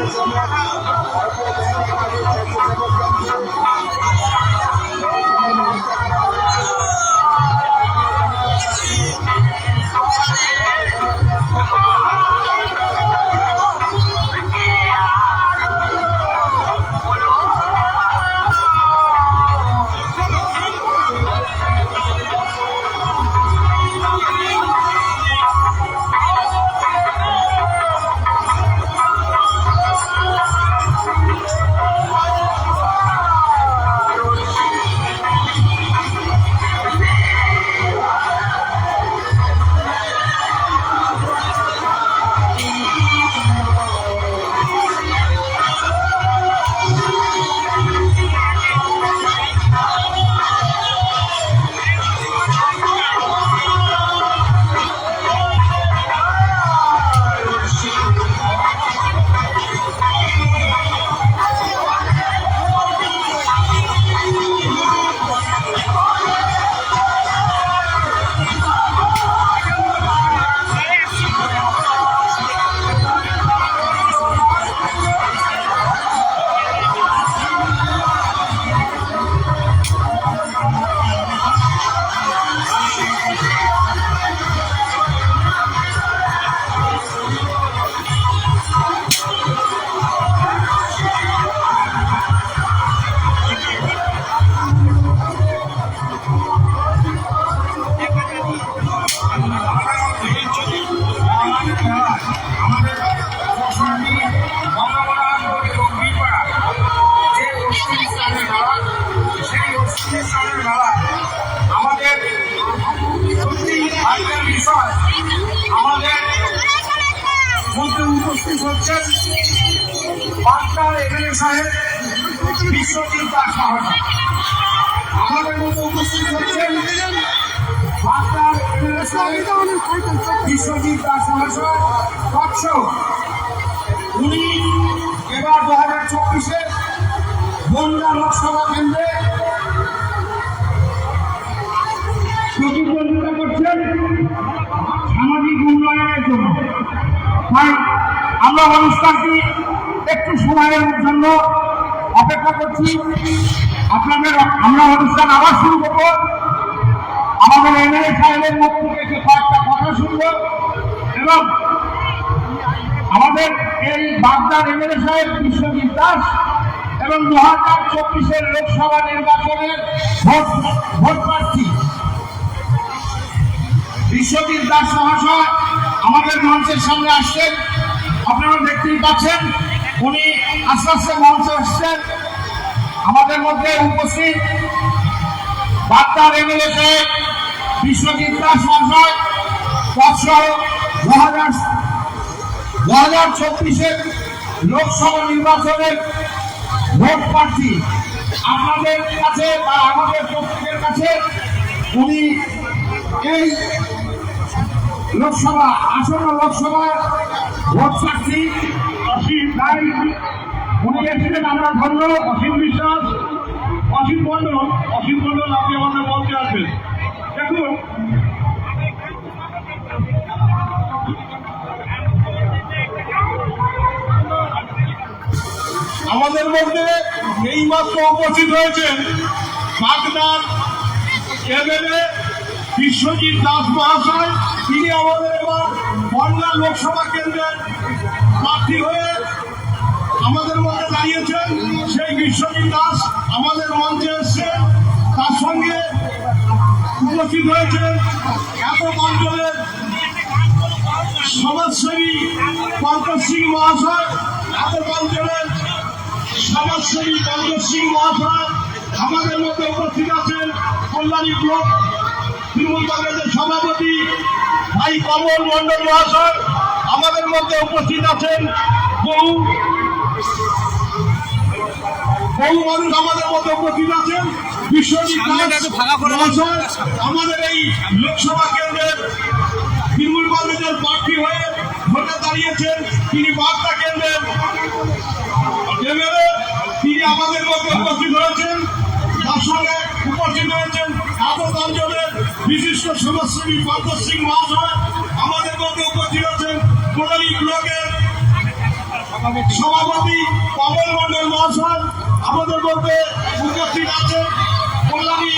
আমাদের সরস্বতী বঙ্গবরান এবং বিপাড়া যে অশ্বিনী স্নানের মেলা সেই অশ্বিনী স্নানের মেলা আমাদের সত্যি ভাগ্যের বিষয় আমাদের মধ্যে উপস্থিত হচ্ছেন বাংলার এমএলএ সাহেব, বিশ্বজিৎ দাস মহাশয় আমাদের মধ্যে উপস্থিত হচ্ছেন বাংলার এমএলএ সাহেব, বিশ্বজিৎ দাস মহাশয় কক্ষ উনি এবার দু হাজার চব্বিশে বনগা লোকসভা আমরা অনুষ্ঠানটি একটু সময়ের জন্য অপেক্ষা করছি। আপনাদের, আমরা অনুষ্ঠান আবার শুরু করব। আমাদের এমএলএ সাহেবের মুখ থেকে কয়েকটা কথা শুনব এবং আমাদের এই বাগদার এমএলএ সাহেব, বিশ্বজিৎ দাস এবং দু হাজার চব্বিশের লোকসভা নির্বাচনের ভোট ভোট প্রার্থী। বিশ্বজিৎ দাস মহাশয় আমাদের মঞ্চের সামনে আসছেন। আপনারা দেখতেই পাচ্ছেন, উনি আস্তে আস্তে মঞ্চে আসছেন আমাদের মধ্যে উপস্থিত বাগদার এমএলএ সাহেব, বিশ্বজিৎ দাস মহাশয়, তৎসহ দু হাজার দু হাজার চব্বিশের লোকসভা নির্বাচনের ভোট প্রার্থী আপনাদের কাছে বা আমাদের প্রত্যেকের কাছে উনি এই লোকসভা, আসন্ন প্রার্থী অসীম আমরা ধন্য, অসীম বিশ্বাস, অসীম মন্ডল অসীম মন্ডল আপনি আমাদের বলতে আসবেন। দেখুন, আমাদের মধ্যে এই মাত্র উপস্থিত হয়েছেন বাগদার এমএলএ বিশ্বজিৎ দাস মহাশয় তিনি আমাদের এবার বনগা লোকসভা কেন্দ্রের প্রার্থী হয়ে আমাদের মধ্যে দাঁড়িয়েছেন। সেই বিশ্বজিৎ দাস আমাদের মঞ্চে এসছেন। তার সঙ্গে উপস্থিত হয়েছেন এত অঞ্চলের সমাজসেবী পঙ্কজ সিং মহাশয়, এত অঞ্চলের সমাজসেবী পঙ্কজ সিং মহাশয় আমাদের মধ্যে উপস্থিত আছেন। কল্যাণী ব্লক তৃণমূল কংগ্রেসের সভাপতি ভাই কমল মন্ডল মহাশয় আমাদের মধ্যে উপস্থিত আছেন বহু। বহু মানুষ আমাদের মধ্যে উপস্থিত আছেন। আমাদের এই লোকসভা কেন্দ্রের তৃণমূল কংগ্রেসের প্রার্থী হয়ে ভোটে দাঁড়িয়েছেন। তিনি বার্তা কেন্দ্রের তিনি আমাদের মধ্যে উপস্থিত হয়েছেন। তার সঙ্গে উপস্থিত হয়েছেন আদত অঞ্চলের বিশিষ্ট সমাজসেবী পঙ্কজ সিং মহাশয়, আমাদের মধ্যে উপস্থিত হয়েছেন কোনালী ব্লকের সভাপতি কমল মন্ডল মহাশয়, আমাদের মধ্যে উপস্থিত আছেন কল্যাণী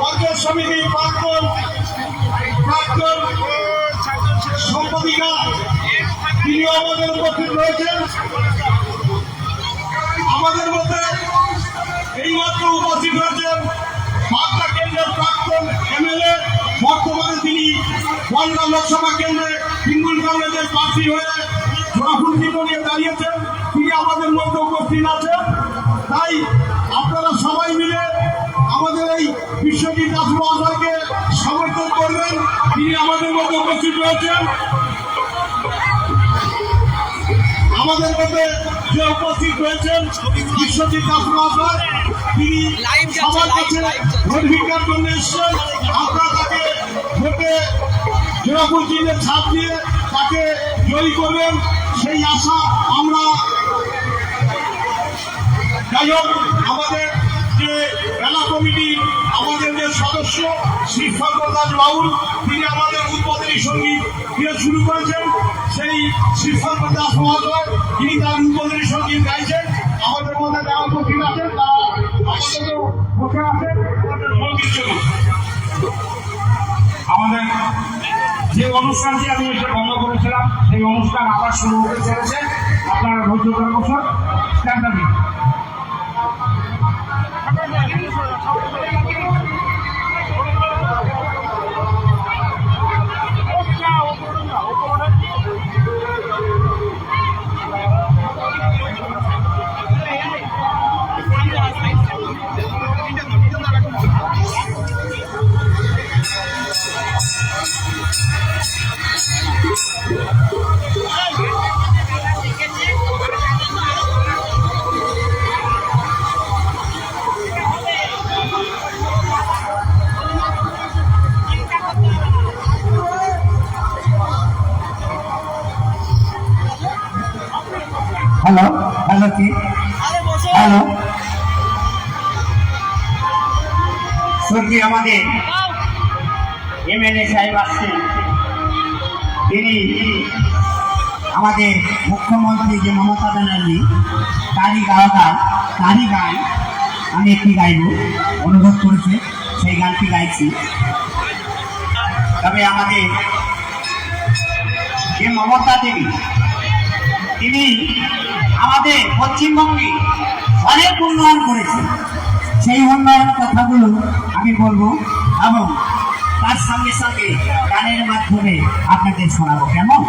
পঞ্চায়েত সমিতির প্রাক্তন প্রাক্তন সম্পাদিকা। তিনি আমাদের উপস্থিত রয়েছেন। আমাদের মধ্যে এইমাত্র উপস্থিত হয়েছেন বাগদা কেন্দ্রের প্রাক্তন এমএলএ বর্তমানে তিনি বনগা লোকসভা কেন্দ্রে তৃণমূল কংগ্রেসের প্রার্থী হয়ে জোড়াফুল নিয়ে দাঁড়িয়েছেন। তিনি আমাদের মধ্যে উপস্থিত আছেন। তাই আপনারা সবাই মিলে আমাদের এই বিশ্বজিৎ দাস মহাশয়কে সমর্থন করবেন। তিনি আমাদের মধ্যে উপস্থিত রয়েছেন। আমাদের মধ্যে যে উপস্থিত রয়েছেন বিশ্বজিৎ দাস মহাশয় তিনি সবার কাছে ভোট ভিক্ষার জন্য এসছেন। আপনারা তাকে ভোটে যেরকম চিহ্নের ছাপ দিয়ে তাকে জয়ী করবেন, সেই আশা আমরা যাই হোক, আমাদের যে মেলা কমিটি, আমাদের যে সদস্য, শ্রী শঙ্করদাস বাউল, তিনি আমাদের উদ্বোধনী সংগীত দিয়ে শুরু করেছেন। সেই শ্রী শঙ্কর দাস মহাশয় তিনি তার উদ্বোধনী সংগীত গাইছেন। আমাদের মধ্যে যারা উপস্থিত আছেন, তারা আমাদেরও মুখে আছেন। আমাদের যে অনুষ্ঠানটি আমি এটা বন্ধ করেছিলাম, সেই অনুষ্ঠান আবার শুরু হতে চলেছে। আপনারা ধৈর্য করার বছর হ্যালো কি? হ্যালো? স্বর্গীয় আমাদের এমএলএ সাহেব আসছেন। তিনি আমাদের মুখ্যমন্ত্রী যে মমতা ব্যানার্জি, তারই গাওয়া তারই গান আমি একটি গাইব অনুভব করেছে, সেই গানটি গাইছি। তবে আমাদের যে মমতা দেবী, তিনি আমাদের পশ্চিমবঙ্গে অনেক উন্নয়ন করেছে। সেই উন্নয়ন কথাগুলো আমি বলব এবং তার সঙ্গে সঙ্গে গানের মাধ্যমে আপনাদের শোনাবো। কেমন?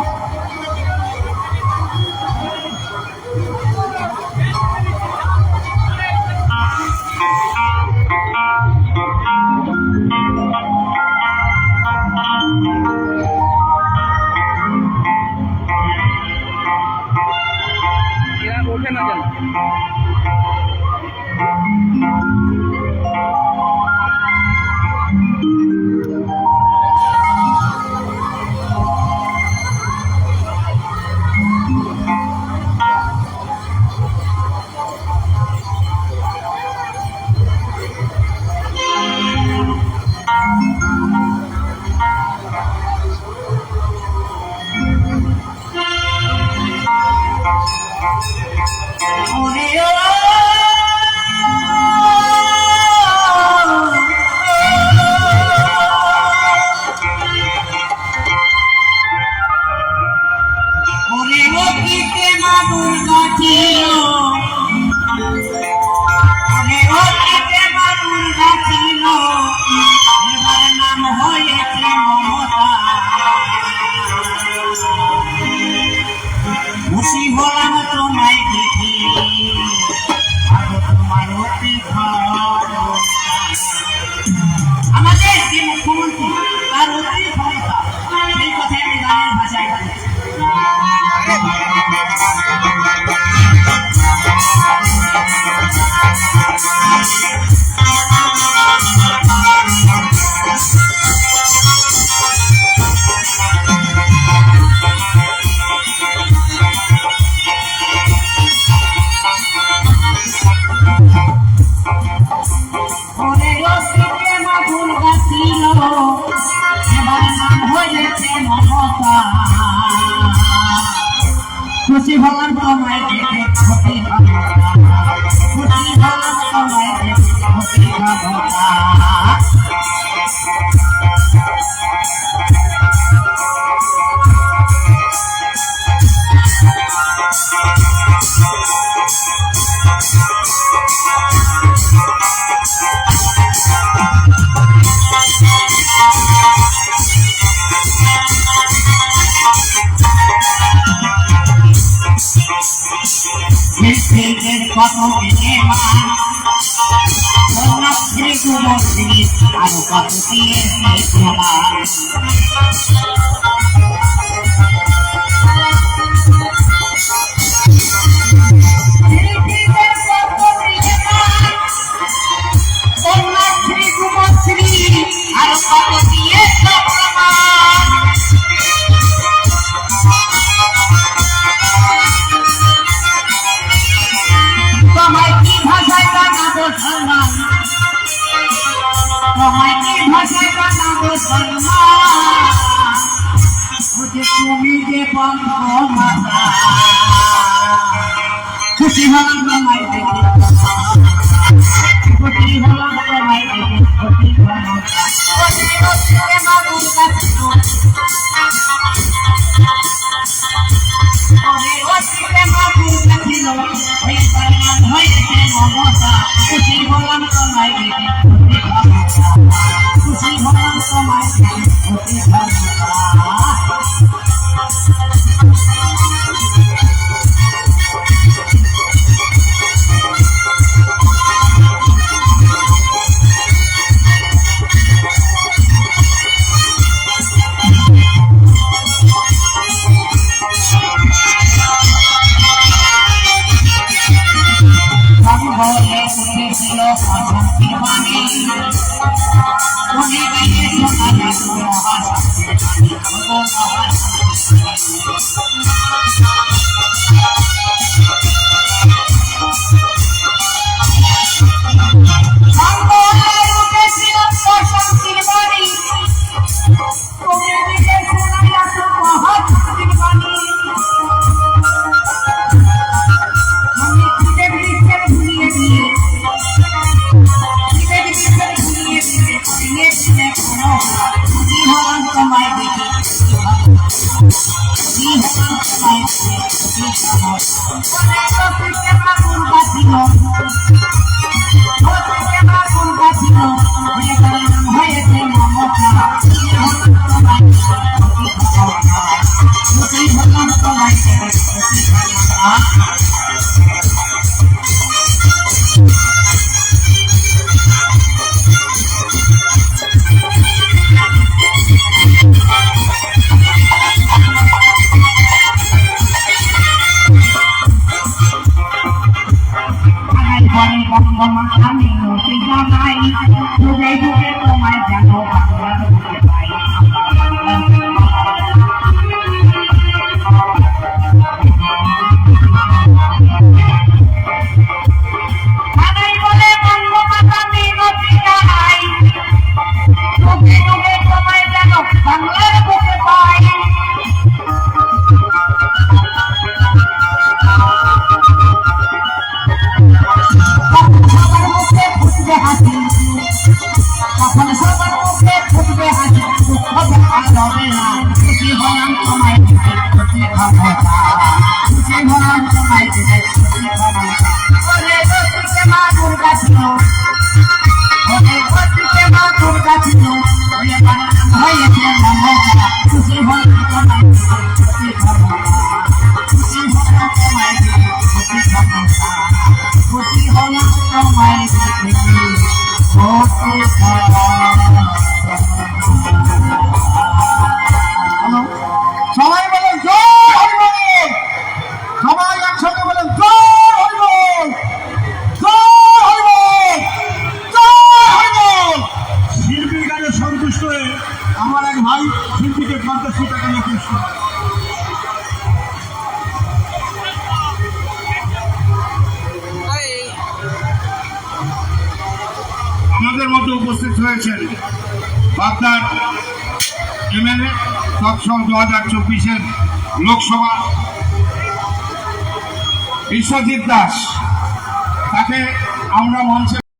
কত আর কত Thank you. মামা আমি অতি জানাই ঘুরে ঘুরে তোমায় জানো তৎসহ দু হাজার চব্বিশের লোকসভা বিশ্বজিৎ দাস তাকে আমরা মঞ্চে